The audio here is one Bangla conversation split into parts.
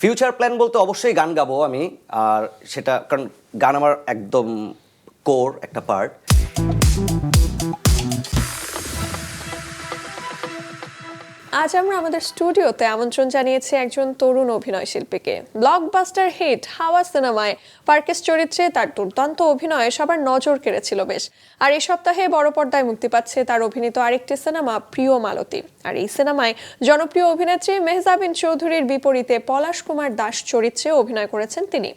ফিউচার প্ল্যান বলতে অবশ্যই গান গাবো আমি, আর সেটা, কারণ গান আমার একদম কোর একটা পার্ট আজ আমরা আমাদের স্টুডিওতে আমন্ত্রণ জানিয়েছি একজন তরুণ অভিনয় শিল্পীকে। ব্লকবাস্টার হিট হাওয়া সিনেমায় পার্কেস চরিত্রে তার দুর্দান্ত অভিনয়ে সবার নজর কেড়েছিল বেশ। আর এই সপ্তাহে বড় পর্দায় মুক্তি পাচ্ছে তার অভিনীত আরেকটি সিনেমা, প্রিয় মালতী। আর এই সিনেমায় জনপ্রিয় অভিনেত্রী মেহজাবিন চৌধুরীর বিপরীতে পলাশ কুমার দাস চরিত্রে অভিনয় করেছেন তিনি।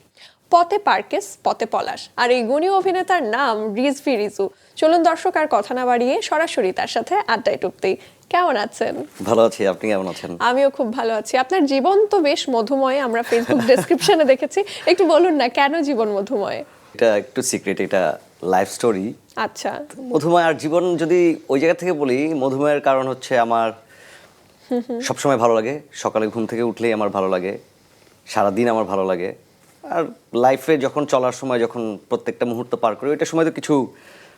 পথে পার্কেস, পথে পলাশ। আর এই গুণী অভিনেতার নাম রিজভি রিজু। চলুন দর্শক আর কথা না বাড়িয়ে সরাসরি তার সাথে আড্ডায় টুকতেই কেমন আছেন? ভালো আছি আপনি কেমন আছেন? আমিও খুব ভালো আছি। আপনার জীবন তো বেশ মধুময় আমরা ফেসবুক ডেসক্রিপশনে দেখেছি। একটু বলুন না কেন জীবন মধুময়? এটা একটু সিক্রেট এটা লাইফ স্টোরি আচ্ছা। মধুময় আর জীবন যদি ওই জায়গা থেকে বলি মধুময়ের কারণ হচ্ছে আমার সবসময় ভালো লাগে। সকালে ঘুম থেকে উঠলেই আমার ভালো লাগে। সারাদিন আমার ভালো লাগে। আর লাইফে যখন চলার সময় যখন প্রত্যেকটা মুহূর্ত পার করি ওইটা সময় তো কিছু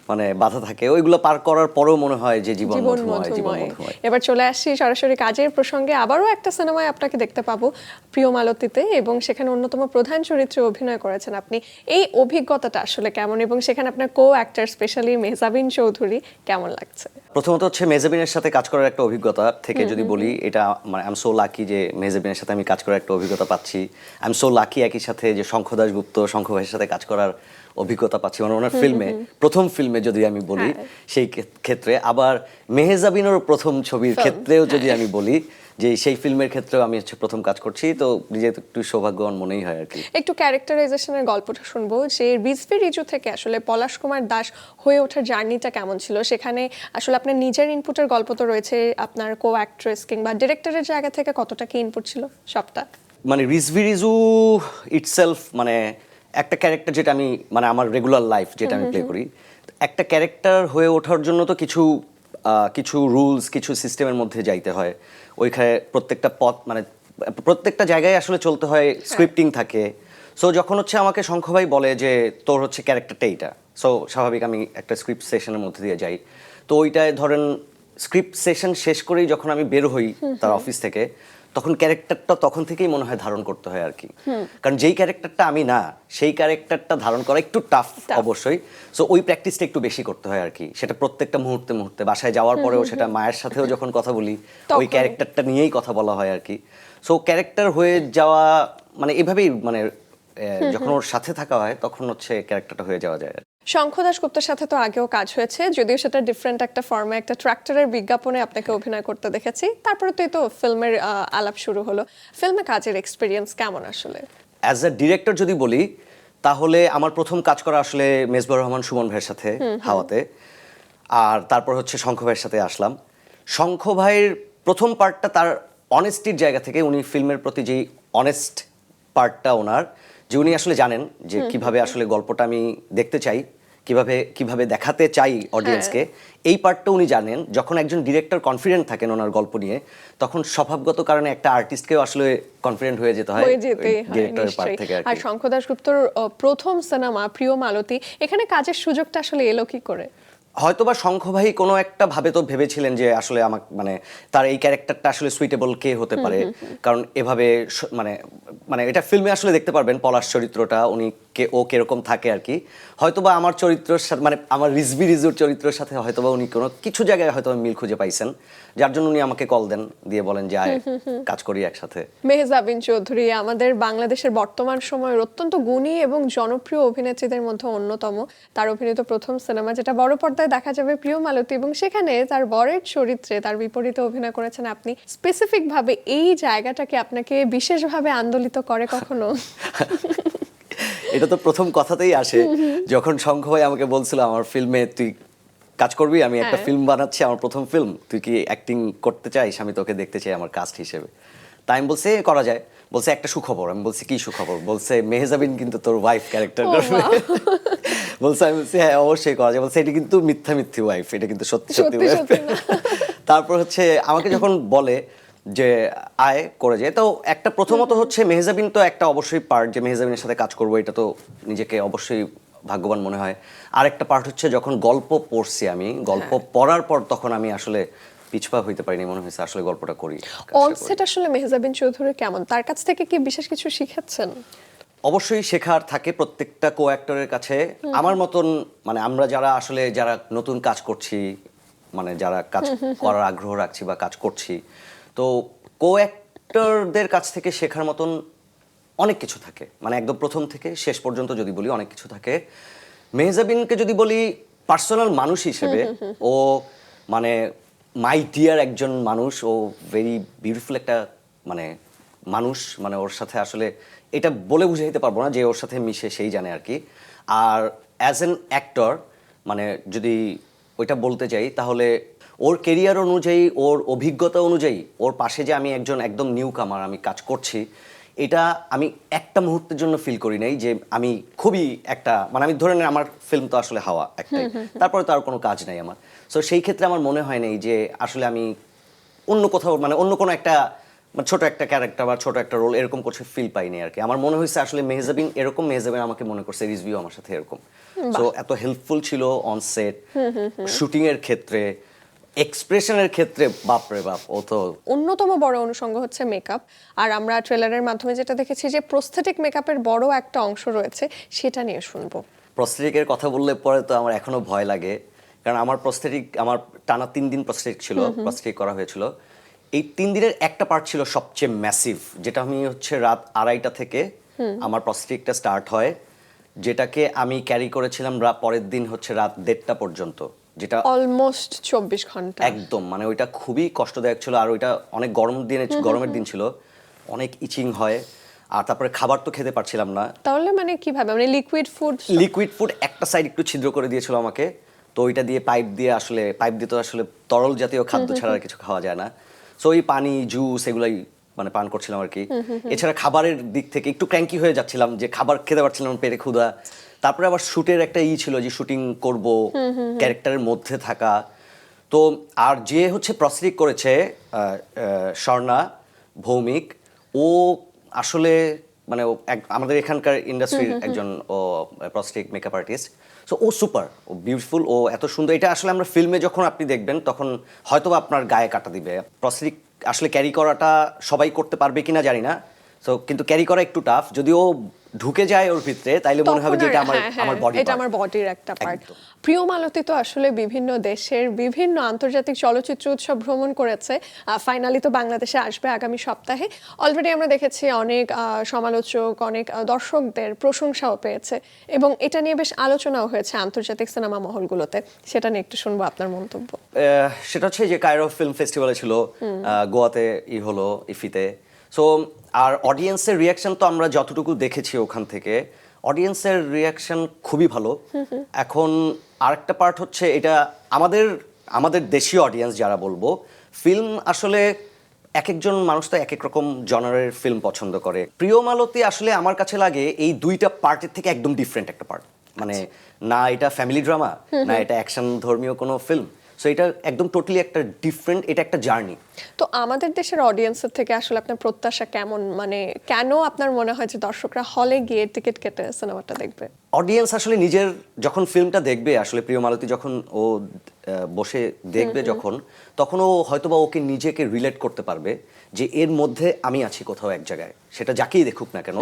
মানে বাধা থাকে। ওইগুলো পার করার পরেও মনে হয় যে জীবন মধুময় এবার চলে আসছি সরাসরি কাজের প্রসঙ্গে। আবারও একটা সিনেমায় আপনাকে দেখতে পাবো প্রিয় মালতীতে এবং সেখানে অন্যতম প্রধান চরিত্রে অভিনয় করেছেন আপনি। এই অভিজ্ঞতাটা আসলে কেমন? এবং সেখানে আপনার co actor specially Mehjabin Chowdhury কেমন লাগছে? প্রথমত হচ্ছে মেজাবিনের সাথে কাজ করার একটা অভিজ্ঞতা থেকে যদি বলি এটা মানে আই এম সো লাকি যে মেজাবিনের সাথে আমি কাজ করার একটা অভিজ্ঞতা পাচ্ছি। আই এম সো লাকি একই সাথে যে শঙ্খ দাশগুপ্ত শঙ্খ ভাইয়ের সাথে কাজ করার অভিজ্ঞতা পাচ্ছি। মানে ওনার ফিল্মে প্রথম ফিল্মে যদি আমি বলি হ্যাঁ। সেই ক্ষেত্রে আবার মেহেজাবিনের প্রথম ছবির ক্ষেত্রেও যদি আমি বলি যে সেই ফিল্মের ক্ষেত্রেও আমি হচ্ছে প্রথম কাজ করছি তো নিজে একটু সৌভাগ্যবান মনেই হয় আর কি। একটু ক্যারেক্টারাইজেশনের গল্পটা শুনব যে রিজভি রিজু থেকে আসলে পলাশ কুমার দাস হয়ে ওঠার জার্নিটা কেমন ছিল? সেখানে আসলে আপনার নিজের ইনপুটের গল্প তো রয়েছে আপনার কো অ্যাক্ট্রেস কিংবা ডিরেক্টরের জায়গা থেকে কতটা কি ইনপুট ছিল? সবটা। মানে রিজভি রিজু ইটসেলফ মানে একটা ক্যারেক্টার যেটা আমি মানে আমার রেগুলার লাইফ যেটা আমি প্লে করি একটা ক্যারেক্টার হয়ে ওঠার জন্য তো কিছু কিছু রুলস কিছু সিস্টেমের মধ্যে যাইতে হয়। ওইখানে প্রত্যেকটা পথ মানে প্রত্যেকটা জায়গায় আসলে চলতে হয় স্ক্রিপ্টিং থাকে। সো যখন হচ্ছে আমাকে শঙ্খ ভাই বলে যে তোর হচ্ছে ক্যারেক্টারটা এইটা। সো স্বাভাবিক আমি একটা স্ক্রিপ্ট সেশনের মধ্যে দিয়ে যাই। তো ওইটায় ধরেন স্ক্রিপ্ট সেশন শেষ করেই যখন আমি বের হই তার অফিস থেকে তখন ক্যারেক্টারটা তখন থেকেই মনে হয় ধারণ করতে হয় আর কি। কারণ যেই ক্যারেক্টারটা আমি না সেই ক্যারেক্টারটা ধারণ করা একটু টাফ অবশ্যই। সো ওই প্র্যাকটিসটা একটু বেশি করতে হয় আর কি। সেটা প্রত্যেকটা মুহূর্তে মুহূর্তে। বাসায় যাওয়ার পরেও সেটা মায়ের সাথেও যখন কথা বলি ওই ক্যারেক্টারটা নিয়েই কথা বলা হয় আর কি। সো ক্যারেক্টার হয়ে যাওয়া মানে এভাবেই মানে যখন ওর সাথে থাকা হয় তখন হচ্ছে ক্যারেক্টারটা হয়ে যাওয়া যায়। শঙ্খ দাশগুপ্তের সাথে তো আগেও কাজ হয়েছে যদিও সেটা ডিফারেন্ট একটা ফর্মে একটা ট্রাক্টরের বিজ্ঞাপনে আপনাকে অভিনয় করতে দেখেছি। তারপরে তো এই তো ফিল্মের আলাপ শুরু হলো। ফিল্মে কাজের এক্সপিরিয়েন্স কেমন আসলে? অ্যাজ আ ডিরেক্টর যদি বলি তাহলে আমার প্রথম কাজ করা আসলে মেজবর রহমান সুমন ভাইয়ের সাথে হাওয়াতে। আর তারপর হচ্ছে শঙ্খ ভাইয়ের সাথে আসলাম। শঙ্খ ভাইয়ের প্রথম পার্টটা তার অনেস্টির জায়গা থেকে উনি ফিল্মের প্রতি যেই অনেস্ট পার্টটা ওনার যে উনি আসলে জানেন যে কীভাবে আসলে গল্পটা আমি দেখতে চাই। কীভাবে কীভাবে দেখাতে চাই অডিয়েন্সকে এই পার্টটা উনি জানেন। যখন একজন ডিরেক্টর কনফিডেন্ট থাকেন ওনার গল্প নিয়ে তখন স্বভাবগত কারণে একটা আর্টিস্টকেও আসলে কনফিডেন্ট হয়ে যেতে হয় হয়ে যেতেই হয় ডিরেক্টরের পার্ট থেকে আর শঙ্খ দাশগুপ্তর প্রথম সিনেমা প্রিয় মালতী এখানে কাজের সুযোগটা আসলে এলো কি করে? হয়তোবা শঙ্খ ভাই কোনো একটা ভাবে তো ভেবেছিলেন যে আসলে আমাকে মানে তার এই ক্যারেক্টারটা আসলে সুইটেবল কে হতে পারে। কারণ এভাবে মানে মানে এটা ফিল্মে আসলে দেখতে পারবেন পলাশ চরিত্রটা। উনি কে ও কীরকম থাকে আর কি। হয়তোবা আমার চরিত্রের সাথে মানে আমার রিজবি রিজুর চরিত্রের সাথে হয়তোবা উনি কোনো কিছু জায়গায় হয়তো মিল খুঁজে পাইছেন যার জন্য উনি আমাকে কল দেন দিয়ে বলেন যে আয় কাজ করি একসাথে। মেহজাবিন চৌধুরী আমাদের বাংলাদেশের বর্তমান সময়ের অত্যন্ত গুণী এবং জনপ্রিয় অভিনেত্রীদের মধ্যে অন্যতম। তার অভিনীত প্রথম সিনেমা যেটা বড় পর্দায় দেখা যাবে প্রিয় মালতী এবং সেখানে তার বরের চরিত্রে তার বিপরীতে অভিনয় করেছেন আপনি। স্পেসিফিক ভাবে এই জায়গাটাকে আপনাকে বিশেষভাবে আন্দোলিত করে কখনো? এটা তো প্রথম কথাতেই আসে। যখন শঙ্খ ভাই আমাকে বলছিল আমার ফিল্মে তুই কাজ করবি আমি একটা হ্যাঁ। ফিল্ম বানাচ্ছি আমার প্রথম ফিল্ম তুই কি অ্যাক্টিং করতে চাইস? আমি তোকে দেখতে চাই আমার কাস্ট হিসেবে। তাই আমি বলছি করা যায়। বলছে একটা সুখবর। আমি বলছি কি সুখবর? বলছে মেহেজাবিন কিন্তু তোর ওয়াইফ ক্যারেক্টার করবে। বলছে আমি বলছি হ্যাঁ অবশ্যই করা যায়। বলছে এটা কিন্তু মিথ্যা মিথ্যি ওয়াইফ এটা কিন্তু সত্যি সত্যি না। তারপর হচ্ছে আমাকে যখন বলে যে আয় করে যায় তো একটা প্রথমত হচ্ছে মেহজাবিন তো একটা অবশ্যই পার্ট যে মেহজাবিনের সাথে কাজ করব এটা তো নিজেকে অবশ্যই ভাগ্যবান মনে হয়। আরেকটা পার্ট হচ্ছে যখন গল্প পড়ছি আমি গল্প পড়ার পর তখন আমি আসলে পিছপা হইতে পারিনি মনে হয়েছে আসলে গল্পটা করি অন কাজটা করি। সেট আসলে মেহজাবিন চৌধুরী কেমন? তার কাছ থেকে কি বিশেষ কিছু শিখেছেন? অবশ্যই শেখার থাকে প্রত্যেকটা কো অ্যাক্টরের কাছে আমার মতন মানে আমরা যারা আসলে যারা নতুন কাজ করছি মানে যারা কাজ করার আগ্রহ রাখছি বা কাজ করছি তো কো অ্যাক্টরদের কাছ থেকে শেখার মতন অনেক কিছু থাকে। মানে একদম প্রথম থেকে শেষ পর্যন্ত যদি বলি অনেক কিছু থাকে। মেহজাবিনকে যদি বলি পার্সোনাল মানুষ হিসেবে ও মানে মাই ডিয়ার একজন মানুষ ও ভেরি বিউটিফুল একটা মানে মানুষ মানে ওর সাথে আসলে এটা বলে বুঝে দিতে পারব না যে ওর সাথে মিশে সেই জানে আর কি। আর অ্যাজ এন অ্যাক্টর মানে যদি ওইটা বলতে চাই তাহলে ওর কেরিয়ার অনুযায়ী ওর অভিজ্ঞতা অনুযায়ী ওর পাশে যে আমি একজন একদম নিউ কামার আমি কাজ করছি এটা আমি একটা মুহূর্তের জন্য ফিল করি নাই যে আমি খুবই একটা মানে আমি ধরে নেন আমার ফিল্ম তো আসলে হাওয়া একটাই। তারপরে তো আর কোনো কাজ নাই আমার। সো সেই ক্ষেত্রে আমার মনে হয় নাই যে আসলে আমি অন্য কোথাও মানে অন্য কোনো একটা মানে ছোট একটা ক্যারেক্টার বা ছোট একটা রোল এরকম কিছু ফিল পাইনি আর কি আমার মনে হয়েছে আসলে মেহজাবিন এরকম মেহজাবিন আমাকে মনে করছে রিজভিউ আমার সাথে এরকম। তো এত হেল্পফুল ছিল অন সেট শুটিং এর ক্ষেত্রে এক্সপ্রেশনের ক্ষেত্রে বাপরে বাপ ও তো অন্যতম বড় অনুষঙ্গ হচ্ছে মেকআপ আর আমরা ট্রেলারের মাধ্যমে যেটা দেখেছি যে প্রস্থেটিক মেকআপের বড় একটা অংশ রয়েছে সেটা নিয়ে শুনব। প্রস্থেটিকের কথা বললে পরে তো আমার এখনও ভয় লাগে। কারণ আমার প্রস্থেটিক আমার টানা তিন দিন প্রস্থেটিক ছিল প্রস্থেটিক করা হয়েছিল। এই তিন দিনের একটা পার্ট ছিল সবচেয়ে ম্যাসিভ যেটা আমি হচ্ছে রাত আড়াইটা থেকে আমার প্রস্থেটিকটা স্টার্ট হয় যেটাকে আমি ক্যারি করেছিলাম পরের দিন হচ্ছে রাত দেড়টা পর্যন্ত। যেটা অলমোস্ট চব্বিশ ঘণ্টা। একদম মানে ওইটা খুবই কষ্টদায়ক ছিল আর ওইটা অনেক গরম দিনে গরমের দিন ছিল অনেক ইচিং হয় আর তারপরে খাবার তো খেতে পারছিলাম না। তাহলে মানে কীভাবে মানে লিকুইড ফুড লিকুইড ফুড একটা সাইড একটু ছিদ্র করে দিয়েছিল আমাকে তো ওইটা দিয়ে পাইপ দিয়ে আসলে পাইপ দিয়ে তো আসলে তরল জাতীয় খাদ্য ছাড়া আর কিছু খাওয়া যায় না। সো ওই পানি জুস এগুলাই মানে পান করছিলাম আর কি। এছাড়া খাবারের দিক থেকে একটু ক্র্যাঙ্কি হয়ে যাচ্ছিলাম যে খাবার খেতে পারছিলাম পেটে ক্ষুধা। তারপরে আবার শুটের একটা ই ছিল যে শুটিং করব ক্যারেক্টারের মধ্যে থাকা। তো আর যে হচ্ছে প্রসরিক করেছে স্বর্ণা ভৌমিক ও আসলে মানে আমাদের এখানকার ইন্ডাস্ট্রির একজন ও প্রস্টিক মেকআপ আর্টিস্ট সো ও সুপার ও বিউটিফুল ও এত সুন্দর। এটা আসলে আমরা ফিল্মে যখন আপনি দেখবেন তখন হয়তোবা আপনার গায়ে কাটা দিবে। প্রস্টিক আসলে ক্যারি করাটা সবাই করতে পারবে কিনা জানি না। সো কিন্তু ক্যারি করা একটু টাফ যদি ও ঢুকে যায় ওর ভিতরে তাইলে মনে হবে যে এটা আমার আমার বডি এটা আমার বডির একটা পার্ট প্রিয় মালতী তো আসলে বিভিন্ন দেশের বিভিন্ন আন্তর্জাতিক চলচ্চিত্র উৎসব ভ্রমণ করেছে। ফাইনালি তো বাংলাদেশে আসবে আগামী সপ্তাহে। অলরেডি আমরা দেখেছি অনেক সমালোচক অনেক দর্শকদের প্রশংসাও পেয়েছে। এবং এটা নিয়ে বেশ আলোচনাও হয়েছে আন্তর্জাতিক সিনেমা মহলগুলোতে। সেটা নিয়ে একটু শুনব আপনার মন্তব্য। সেটা হচ্ছে যে কায়রো ফিল্ম ফেস্টিভ্যালে ছিল। গোয়াতে ই হলো ইফিতে। সো আর অডিয়েন্সের রিয়াকশন তো আমরা যতটুকু দেখেছি ওখান থেকে অডিয়েন্সের রিয়াকশন খুবই ভালো। এখন আরেকটা পার্ট হচ্ছে এটা আমাদের আমাদের দেশীয় অডিয়েন্স যারা বলব ফিল্ম আসলে এক একজন মানুষ তো এক এক রকম জনারের ফিল্ম পছন্দ করে। প্রিয় মালতী আসলে আমার কাছে লাগে এই দুইটা পার্টের থেকে একদম ডিফারেন্ট একটা পার্ট মানে না এটা ফ্যামিলি ড্রামা না এটা অ্যাকশন ধর্মীয় কোনো ফিল্ম সো এটা একদম টোটালি একটা ডিফারেন্ট এটা একটা জার্নি তো আমাদের দেশের অডিয়েন্সের থেকে আসলে আপনার প্রত্যাশা কেমন? মানে কেন আপনার মনে হয় যে দর্শকরা হলে গিয়ে টিকিট কেটে সিনেমাটা দেখবে? অডিয়েন্স আসলে নিজের যখন ফিল্মটা দেখবে আসলে প্রিয় মালতী যখন ও বসে দেখবে যখন তখন ও হয়তোবা ওকে নিজেকে রিলেট করতে পারবে যে এর মধ্যে আমি আছি কোথাও এক জায়গায়। সেটা যাকেই দেখুক না কেন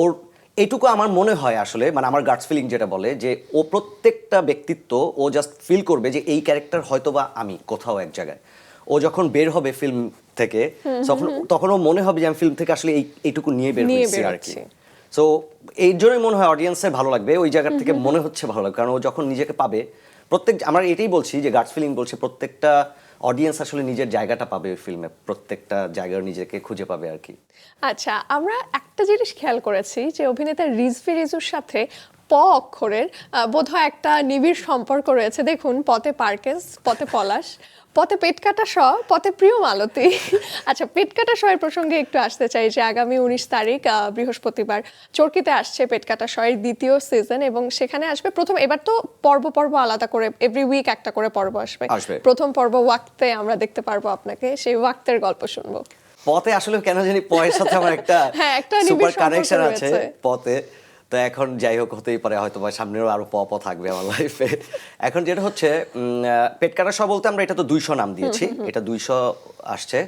ওর এইটুকু আমার মনে হয় আসলে মানে আমার গার্ডস ফিলিং যেটা বলে যে ও প্রত্যেকটা ব্যক্তিত্ব ও জাস্ট ফিল করবে যে এই ক্যারেক্টার হয়তোবা আমি কোথাও এক জায়গায়। ও যখন বের হবে ফিল্ম থেকে তখন তখন ও মনে হবে যে আমি ফিল্ম থেকে আসলে এই এইটুকু নিয়ে বের হয়েছি আর কি। সো এই জন্যই মনে হয় অডিয়েন্সের ভালো লাগবে ওই জায়গা থেকে মনে হচ্ছে ভালো লাগবে কারণ ও যখন নিজেকে পাবে প্রত্যেক আমরা এটাই বলছি যে গার্ডস ফিলিং বলছে প্রত্যেকটা অডিয়েন্স আসলে নিজের জায়গাটা পাবে ওই ফিল্মে প্রত্যেকটা জায়গায় নিজেকে খুঁজে পাবে আর কি। আচ্ছা আমরা একটা জিনিস খেয়াল করেছি যে অভিনেতা রিজভি রিজুর সাথে প অক্ষরের বোধহয় একটা নিবিড় সম্পর্ক রয়েছে। দেখুন, পথে পার্কেস পথে পলাশ। পথে পেট কাটা স পথে প্রিয় মালতী। আচ্ছা পেট কাটা এর প্রসঙ্গে একটু আসতে চাই যে আগামী উনিশ তারিখ বৃহস্পতিবার চরকিতে আসছে পেট কাটা এর দ্বিতীয় সিজন এবং সেখানে আসবে প্রথম এবার তো পর্ব পর্ব আলাদা করে এভরি উইক একটা করে পর্ব আসবে। প্রথম পর্ব ওয়াক্তে আমরা দেখতে পারব আপনাকে সেই ওয়াক্তের গল্প শুনব। পথে আসলে কেন জানি পয়ের সাথে আমার একটা হ্যাঁ, সুপার কানেকশন আছে পথে। তো এখন যাই হোক হতেই পারে হয়তো বা সামনেও আরও প প থাকবে আমার লাইফে এখন যেটা হচ্ছে পেট কাটা সহ বলতে আমরা এটা তো দুইশো নাম দিয়েছি এটা দুইশো আসছে।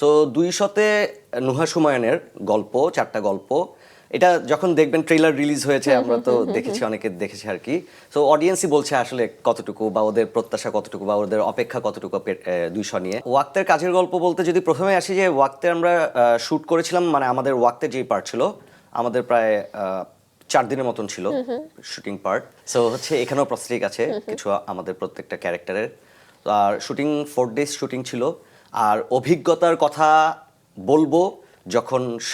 সো দুইশোতে নুহা সুমায়নের গল্প চারটা গল্প এটা যখন দেখবেন ট্রেলার রিলিজ হয়েছে আমরা তো দেখেছি অনেকে দেখেছি আর কি। সো অডিয়েন্সই বলছে আসলে কতটুকু বা ওদের প্রত্যাশা কতটুকু বা ওদের অপেক্ষা কতটুকু দুইশো নিয়ে। ওয়াক্তের কাজের গল্প বলতে যদি প্রথমে আসি যে ওয়াক্তে আমরা শুট করেছিলাম মানে আমাদের ওয়াক্তের যেই পার্ট ছিল আমাদের প্রায় চার দিনের মতন ছিল শুটিং পার্ট সো হচ্ছে এখানেও প্রস্তুতিক আছে কিছু আমাদের প্রত্যেকটা ক্যারেক্টারের আর শুটিং ফোর ডেজ শুটিং ছিল। আর অভিজ্ঞতার কথা বলব যখন স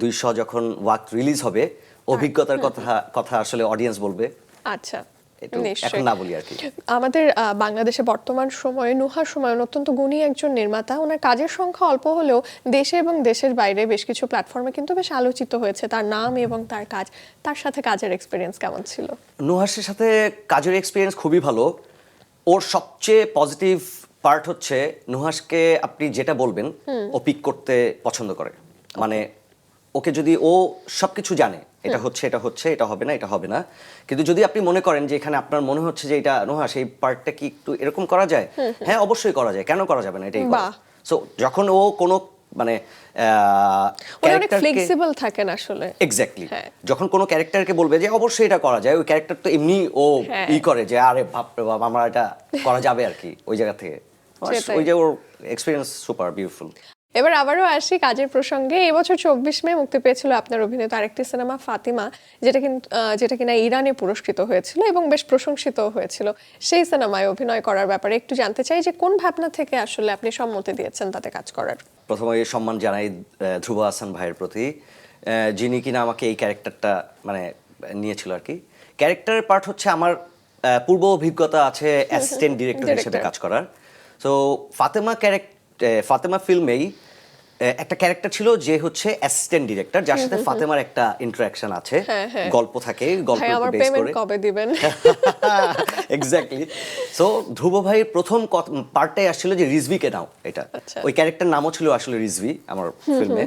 দুইশ যখন ওয়াক রিলিজ হবে অভিজ্ঞতার কথা কথা আসলে অডিয়েন্স বলবে। আচ্ছা। এখন না বলি আর কি। আমাদের বাংলাদেশে বর্তমান সময়ে নুহার সময় অত্যন্ত গুণী একজন নির্মাতা। ওনার কাজের সংখ্যা অল্প হলেও দেশে এবং দেশের বাইরে বেশ কিছু প্ল্যাটফর্মে কিন্তু বেশ আলোচিত হয়েছে। তার নাম এবং তার কাজ তার সাথে কাজের এক্সপিরিয়েন্স কেমন ছিল? নুহাসের সাথে কাজের এক্সপিরিয়েন্স খুবই ভালো। ওর সবচেয়ে পজিটিভ পার্ট হচ্ছে নুহাসকে আপনি যেটা বলবেন ও পিক করতে পছন্দ করে। মানে ওকে যদি ও সবকিছু জানে এটা হচ্ছে এটা হচ্ছে এটা হবে না এটা হবে না। কিন্তু যদি আপনি মনে করেন যে এখানে আপনার মনে হচ্ছে যে এটা নুহাস এই পার্টটা কি একটু এরকম করা যায়? হ্যাঁ অবশ্যই করা যায়। কেন করা যাবে না? এটাই সো যখন ও কোনো মানে ফ্লেক্সিবল থাকেন আসলে। এক্স্যাক্টলি। যখন কোনো ক্যারেক্টারকে বলবে যে অবশ্যই এটা করা যায় ওই ক্যারেক্টার তো এমনি ও হ্যাঁ। ই করে যে আরে বাপ রে বাপ আমার এটা করা যাবে আর কি ওই জায়গা থেকে। ওই যে ওর এক্সপিরিয়েন্স সুপার বিউটিফুল এবার আবারও আসি কাজের প্রসঙ্গে। এবছর চব্বিশ মে মুক্তি পেয়েছিল আপনার অভিনীত আরেকটি সিনেমা ফাতিমা যেটা কিন্তু যেটা কিনা ইরানে পুরস্কৃত হয়েছিল এবং বেশ প্রশংসিত হয়েছিল। সেই সিনেমায় অভিনয় করার ব্যাপারে একটু জানতে চাই যে কোন ভাবনা থেকে আসলে আপনি সম্মতি দিয়েছেন তাতে কাজ করার? প্রথমে এই সম্মান জানাই ধ্রুব হাসান ভাইয়ের প্রতি। যিনি কিনা আমাকে এই ক্যারেক্টারটা মানে নিয়েছিল আর কি। ক্যারেক্টারের পার্ট হচ্ছে আমার পূর্ব অভিজ্ঞতা আছে অ্যাসিস্ট্যান্ট ডিরেক্টর হিসেবে কাজ করার। তো ফাতেমা ক্যারেক্টার ফাতেমা ফিল্মেই একটা ক্যারেক্টার ছিল যে হচ্ছে অ্যাসিস্ট্যান্ট ডিরেক্টর যার সাথে ফাতেমার একটা ইন্টারাকশন আছে। হ্যাঁ, হ্যাঁ। গল্প থাকে গল্প বেস করে। কবে দিবেন? এক্স্যাক্টলি সো ধ্রুব ভাইয়ের প্রথম পার্টটাই আসছিল যে রিজভিকে নাও এটা। আচ্ছা। ওই ক্যারেক্টার নামও ছিল আসলে রিজভি আমার ফিল্মে।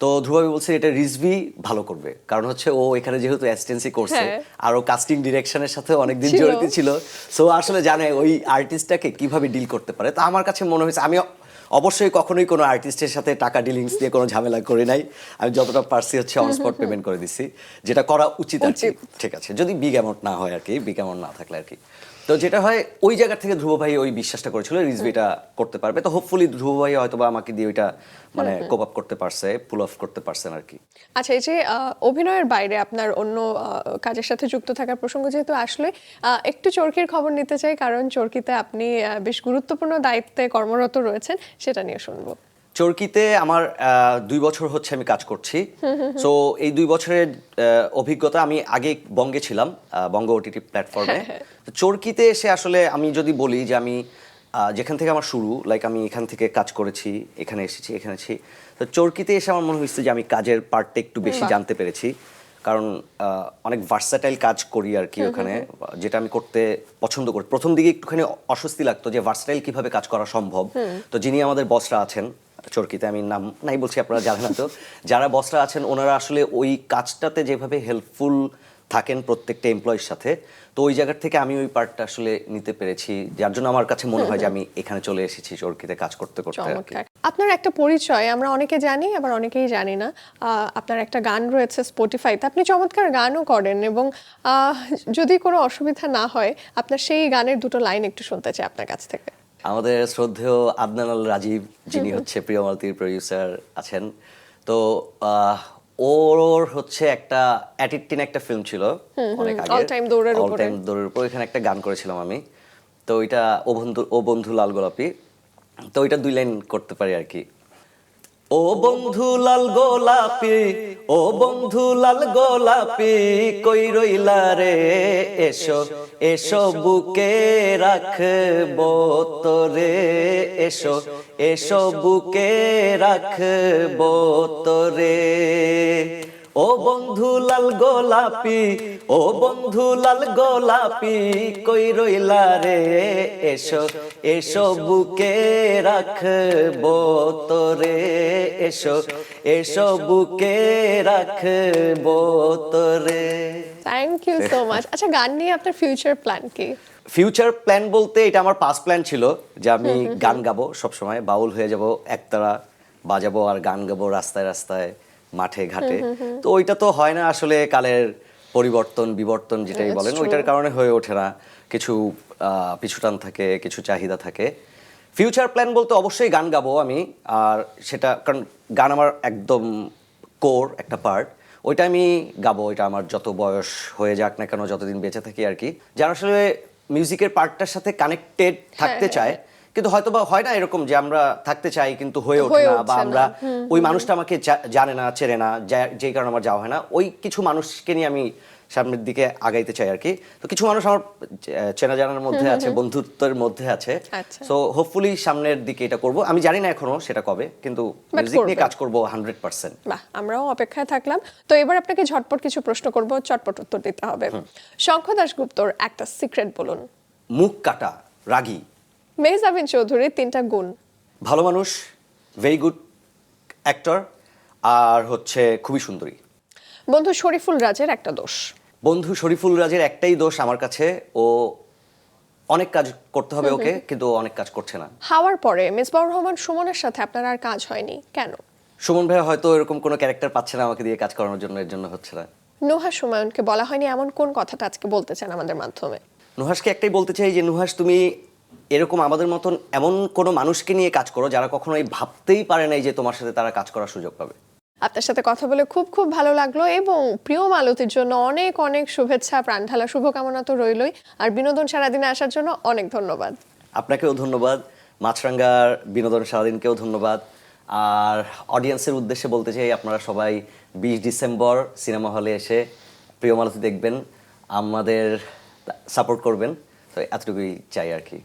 তো ধ্রুব ভাই বলছে এটা রিজভি ভালো করবে। কারণ হচ্ছে ও এখানে যেহেতু অ্যাসিস্ট্যান্সি করছে হ্যাঁ। আর ও কাস্টিং ডিরেকশনের সাথে অনেকদিন। জড়িত ছিল। সো আসলে জানে ওই আর্টিস্টটাকে কীভাবে ডিল করতে পারে। তো আমার কাছে মনে হয়েছে আমি অবশ্যই কখনোই কোনো আর্টিস্টের সাথে টাকা ডিলিংস দিয়ে কোনো ঝামেলা করি নাই। আমি যতটা পারছি হচ্ছে অনস্পট পেমেন্ট করে দিচ্ছি যেটা করা উচিত আর কি। ঠিক আছে। যদি বিগ অ্যামাউন্ট না হয় আর কি বিগ অ্যামাউন্ট না থাকলে আর কি। তো যেটা হয় ওই জায়গা থেকে ধ্রুব ভাই ওই বিশ্বাসটা করেছিল রিজভি এটা করতে পারবে। তো হোপফুলি ধ্রুব ভাই হয়তো বা আমাকে দিয়ে ওইটা মানে কোপ আপ করতে পারছে পুল অফ করতে পারছেন আর কি। আচ্ছা এই যে অভিনয়ের বাইরে আপনার অন্য কাজের সাথে যুক্ত থাকার প্রসঙ্গ যেহেতু আসলে আহ, একটু চরকির খবর নিতে চাই কারণ চরকিতে আপনি বেশ গুরুত্বপূর্ণ দায়িত্বে কর্মরত রয়েছেন সেটা নিয়ে শুনব। চরকিতে আমার দুই বছর হচ্ছে আমি কাজ করছি। সো এই দুই বছরের অভিজ্ঞতা আমি আগে বঙ্গে ছিলাম বঙ্গ ওটিটি প্ল্যাটফর্মে তো চরকিতে এসে আসলে আমি যদি বলি যে আমি যেখান থেকে আমার শুরু লাইক আমি এখান থেকে কাজ করেছি এখানে এসেছি এখানে এসেছি। তো চরকিতে এসে আমার মনে হয়েছে যে আমি কাজের পার্টটা একটু বেশি জানতে পেরেছি। কারণ অনেক ভার্সাটাইল কাজ করি আর কি ওখানে যেটা আমি করতে পছন্দ করি। প্রথম দিকে একটুখানি অস্বস্তি লাগতো যে ভার্সাটাইল কীভাবে কাজ করা সম্ভব। তো যিনি আমাদের বসরা আছেন চরকিতে আমি নাম নাই বলছি, আপনারা জানেন তো। যারা বসরা আছেন, ওনারা আসলে ওই কাজটাতে যেভাবে হেল্পফুল থাকেন প্রত্যেকটা এমপ্লয়ির সাথে, তো ওই জায়গার থেকে আমি ওই পার্টটা আসলে নিতে পেরেছি। যার জন্য আমার কাছে মনে হয় যে আমি এখানে চলে এসেছি চরকিতে কাজ করতে করতে আপনার একটা পরিচয়, আমরা অনেকে জানি, আবার অনেকেই জানি না। আপনার একটা গান রয়েছে স্পটিফাইতে আপনি চমৎকার গানও করেন এবং যদি কোনো অসুবিধা না হয়, আপনার সেই গানের দুটো লাইন একটু শুনতে চাই আপনার কাছ থেকে। আমাদের শ্রদ্ধেয় আদনান আল রাজীব যিনি হচ্ছে প্রিয়মালতির প্রডিউসার আছেন। তো আহ, ওর হচ্ছে একটা অ্যাটিটিন একটা ফিল্ম ছিল অনেক আগে। অল টাইম দৌড়ের উপরে। অল টাইম দৌড়ের উপর। এখানে একটা গান করেছিলাম আমি। তো ওইটা ও বন্ধু ও বন্ধু লাল গোলাপি। তো ওইটা দুই লাইন করতে পারি আর কি। ও বন্ধু লাল গোলাপি, ও বন্ধু লাল গোলাপি, কই রইলা রে? এসো এসো বুকে রাখব তোরে। এসো এসো বুকে রাখব তোরে। ও বন্ধু লাল গোলাপি ও বন্ধু লাল গোলাপি কই রইলা রে? এসো এসো বুকে রাখব তোরে। এসো এসো বুকে রাখব তোরে। থ্যাংক ইউ সো মাচ আচ্ছা গান নিয়ে আপনার ফিউচার প্ল্যান কি? ফিউচার প্ল্যান বলতে এটা আমার পাস প্ল্যান ছিল যে আমি গান গাবো সবসময় বাউল হয়ে যাব একতারা বাজাবো আর গান গাবো রাস্তায় রাস্তায়। মাঠে ঘাটে। তো ওইটা তো হয় না আসলে কালের পরিবর্তন বিবর্তন যেটাই বলেন। ওইটার কারণে হয়ে ওঠে না। কিছু পিছুটান থাকে কিছু চাহিদা থাকে। ফিউচার প্ল্যান বলতে অবশ্যই গান গাবো আমি। আর সেটা কারণ গান আমার একদম কোর একটা পার্ট ওইটা আমি গাবো ওইটা আমার যত বয়স হয়ে যাক না কেন যতদিন বেঁচে থাকি আর কি। যারা আসলে মিউজিকের পার্টটার সাথে কানেক্টেড থাকতে হ্যাঁ, চায় কিন্তু হয়তো বা হয় না এরকম যে আমরা থাকতে চাই কিন্তু হয়ে ওঠে না বা আমরা ওই মানুষটা আমাকে জানে না চেনে না যে কারণে আমার যাওয়া হয় না। ওই কিছু মানুষকে নিয়ে আমি সামনের দিকে আগাইতে চাই আর কি। তো কিছু মানুষ আমার চেনা জানার মধ্যে আছে বন্ধুত্বের মধ্যে আছে। আচ্ছা। সো হোপফুলি সামনের দিকে এটা করব। আমি জানি না এখনও সেটা কবে কিন্তু মিউজিক নিয়ে কাজ করব হান্ড্রেড পার্সেন্ট বাহ আমরাও অপেক্ষায় থাকলাম। তো এবার আপনাকে ঝটপট কিছু প্রশ্ন করব চটপট উত্তর দিতে হবে। শঙ্খ দাশগুপ্তর একটা সিক্রেট বলুন। মুখ কাটা রাগী। মেহজাবিন চৌধুরীর তিনটা গুণ। ভালো মানুষ ভেরি গুড অ্যাক্টর আর হচ্ছে খুবই সুন্দরী। বন্ধু শরীফুল রাজের একটা দোষ। বন্ধু শরীফুল রাজের একটাই দোষ আমার কাছে ও অনেক কাজ করতে হবে ওকে কিন্তু অনেক কাজ করছে না। হাওয়ার পরে মিসবাউর রহমান সুমনের সাথে আপনার আর কাজ হয়নি কেন? সুমন ভাই হয়তো এরকম কোনো ক্যারেক্টার পাচ্ছে না আমাকে দিয়ে কাজ করানোর জন্য এর জন্য হচ্ছে না। নোহা সুমায়নকে বলা হয়নি এমন কোন কথাটা আজকে বলতে চান আমাদের মাধ্যমে? নুহাসকে একটাই বলতে চাই যে নুহাস তুমি এরকম আমাদের মতন এমন কোনো মানুষকে নিয়ে কাজ করো যারা কখনো এই ভাবতেই পারে নাই যে তোমার সাথে তারা কাজ করার সুযোগ পাবে। আপনার সাথে কথা বলে খুব খুব ভালো লাগল এবং প্রিয় মালতীর জন্য অনেক অনেক শুভেচ্ছা প্রাণঢালা শুভকামনা তো রইলই। আর বিনোদন সারাদিনে আসার জন্য অনেক ধন্যবাদ। আপনাকেও ধন্যবাদ। মাছরাঙ্গার বিনোদন সারাদিনকেও ধন্যবাদ। আর অডিয়েন্সের উদ্দেশ্যে বলতে চাই আপনারা সবাই বিশ ডিসেম্বর সিনেমা হলে এসে প্রিয় মালতী দেখবেন আমাদের সাপোর্ট করবেন। তো এতটুকুই চাই আর কি।